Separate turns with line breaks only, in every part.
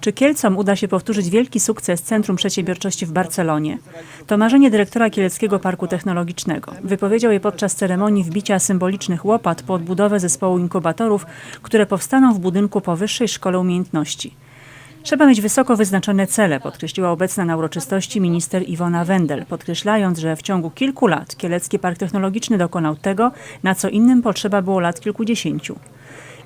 Czy Kielcom uda się powtórzyć wielki sukces Centrum Przedsiębiorczości w Barcelonie? To marzenie dyrektora Kieleckiego Parku Technologicznego. Wypowiedział je podczas ceremonii wbicia symbolicznych łopat pod budowę zespołu inkubatorów, które powstaną w budynku po Wyższej Szkole Umiejętności. Trzeba mieć wysoko wyznaczone cele, podkreśliła obecna na uroczystości minister Iwona Wendel, podkreślając, że w ciągu kilku lat Kielecki Park Technologiczny dokonał tego, na co innym potrzeba było lat kilkudziesięciu.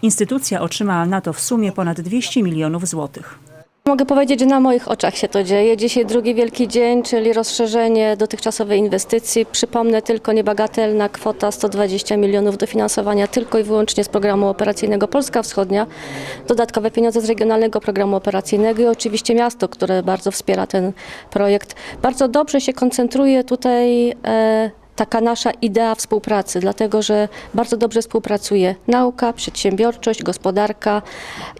Instytucja otrzymała na to w sumie ponad 200 milionów złotych.
Mogę powiedzieć, że na moich oczach się to dzieje. Dzisiaj drugi wielki dzień, czyli rozszerzenie dotychczasowej inwestycji. Przypomnę tylko niebagatelna kwota 120 milionów dofinansowania tylko i wyłącznie z programu operacyjnego Polska Wschodnia. Dodatkowe pieniądze z regionalnego programu operacyjnego i oczywiście miasto, które bardzo wspiera ten projekt. Bardzo dobrze się koncentruje tutaj e, taka nasza idea współpracy, dlatego że bardzo dobrze współpracuje nauka, przedsiębiorczość, gospodarka,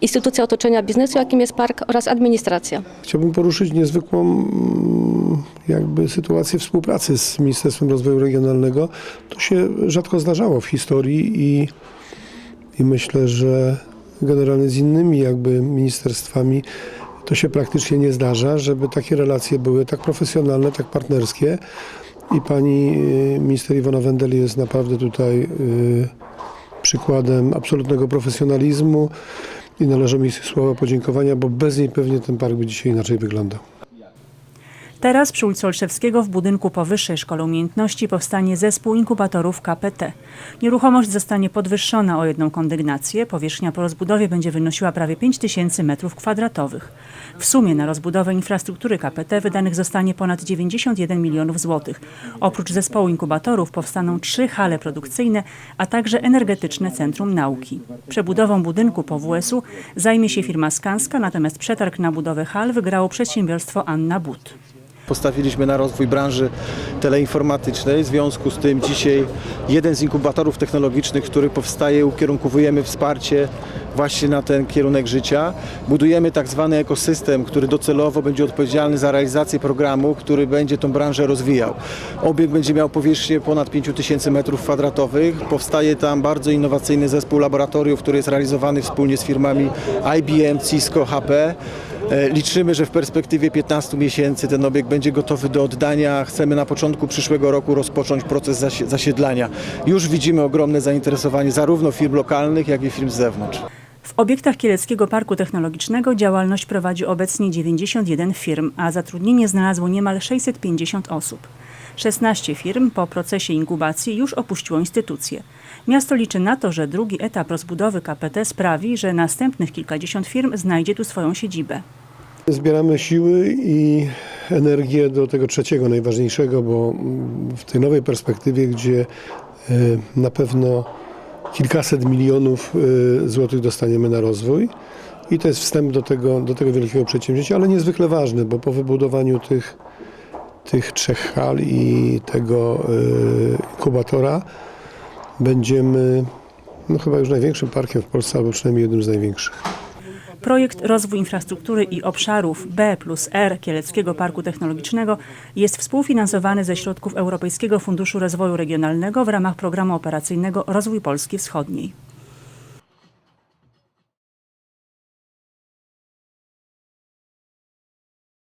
instytucja otoczenia biznesu, jakim jest park oraz administracja.
Chciałbym poruszyć niezwykłą mm, jakby sytuację współpracy z Ministerstwem Rozwoju Regionalnego. To się rzadko zdarzało w historii i, i myślę, że generalnie z innymi jakby ministerstwami to się praktycznie nie zdarza, żeby takie relacje były tak profesjonalne, tak partnerskie. I pani y, minister Iwona Wendel jest naprawdę tutaj y, przykładem absolutnego profesjonalizmu i należą mi słowa podziękowania, bo bez niej pewnie ten park by dzisiaj inaczej wyglądał.
Teraz przy ulicy Olszewskiego w budynku po Wyższej Umiejętności powstanie zespół inkubatorów KPT. Nieruchomość zostanie podwyższona o jedną kondygnację. Powierzchnia po rozbudowie będzie wynosiła prawie 5000 m2. W sumie na rozbudowę infrastruktury KPT wydanych zostanie ponad 91 milionów złotych. Oprócz zespołu inkubatorów powstaną trzy hale produkcyjne, a także energetyczne centrum nauki. Przebudową budynku po WS-u zajmie się firma Skanska, natomiast przetarg na budowę hal wygrało przedsiębiorstwo Anna But.
Postawiliśmy na rozwój branży teleinformatycznej. W związku z tym dzisiaj jeden z inkubatorów technologicznych, który powstaje, ukierunkowujemy wsparcie właśnie na ten kierunek życia. Budujemy tak zwany ekosystem, który docelowo będzie odpowiedzialny za realizację programu, który będzie tą branżę rozwijał. Obiekt będzie miał powierzchnię ponad 5000 m2. Powstaje tam bardzo innowacyjny zespół laboratoriów, który jest realizowany wspólnie z firmami IBM, Cisco, HP. E, Liczymy, że w perspektywie 15 miesięcy ten obiekt będzie gotowy do oddania. Chcemy na początku przyszłego roku rozpocząć proces zasi- zasiedlania. Już widzimy ogromne zainteresowanie zarówno firm lokalnych, jak i firm z zewnątrz.
W obiektach Kieleckiego Parku Technologicznego działalność prowadzi obecnie 91 firm, a zatrudnienie znalazło niemal 650 osób. 16 firm po procesie inkubacji już opuściło instytucję. Miasto liczy na to, że drugi etap rozbudowy KPT sprawi, że następnych kilkadziesiąt firm znajdzie tu swoją siedzibę.
Zbieramy siły i energię do tego trzeciego, najważniejszego, bo w tej nowej perspektywie, gdzie e, na pewno kilkaset milionów e, złotych dostaniemy na rozwój. I to jest wstęp do tego, do tego wielkiego przedsięwzięcia, ale niezwykle ważny, bo po wybudowaniu tych, tych trzech hal i tego e, inkubatora będziemy no, chyba już największym parkiem w Polsce, albo przynajmniej jednym z największych.
Projekt Rozwój Infrastruktury i Obszarów B plus R Kieleckiego Parku Technologicznego jest współfinansowany ze środków Europejskiego Funduszu Rozwoju Regionalnego w ramach programu operacyjnego Rozwój Polski Wschodniej.